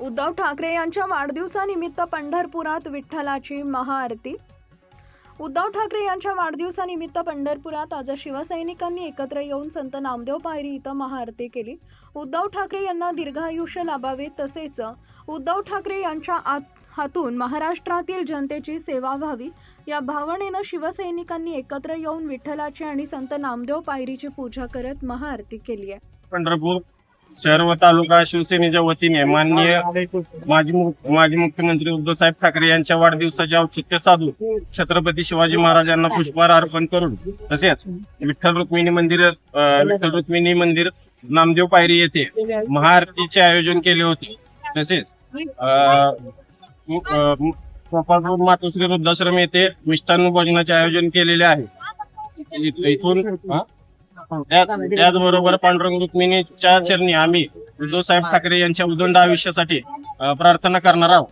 उद्धव ठाकरे यांच्या वाढदिवसानिमित्त पंढरपुरात विठ्ठलाची महाआरती. उद्धव ठाकरे यांच्या वाढदिवसानिमित्त पंढरपुरात आज शिवसैनिकांनी एकत्र येऊन संत नामदेव पायरी इथं महाआरती केली. उद्धव ठाकरे यांना दीर्घायुष्य लाभावे तसेच उद्धव ठाकरे यांच्या आत हातून महाराष्ट्रातील जनतेची सेवा व्हावी. या भावनेनं शिवसैनिकांनी एकत्र येऊन विठ्ठलाची आणि संत नामदेव पायरीची पूजा करत महाआरती केली आहे. पंढरपूर सर्व तालुका शिवसेनेच्या वतीने माननीय माजी माजी मुख्यमंत्री उद्धवसाहेब ठाकरे यांच्या वाढदिवसाचे औचित्य साधून छत्रपती शिवाजी महाराजांना पुष्पहार अर्पण करून तसेच विठ्ठल रुक्मिणी मंदिर विठ्ठल रुक्मिणी मंदिर नामदेव पायरी येथे महाआरतीचे आयोजन केले होते. तसेच गोपाळपूर मातोश्री वृद्धाश्रम येथे मिष्टान्न भोजनाचे आयोजन केलेले आहे. इथून त्याच त्याचबरोबर पांडुरंग रुक्मिणीच्या चरणी आम्ही उद्धव साहेब ठाकरे यांच्या उदंड आयुष्यासाठी प्रार्थना करणार आहोत.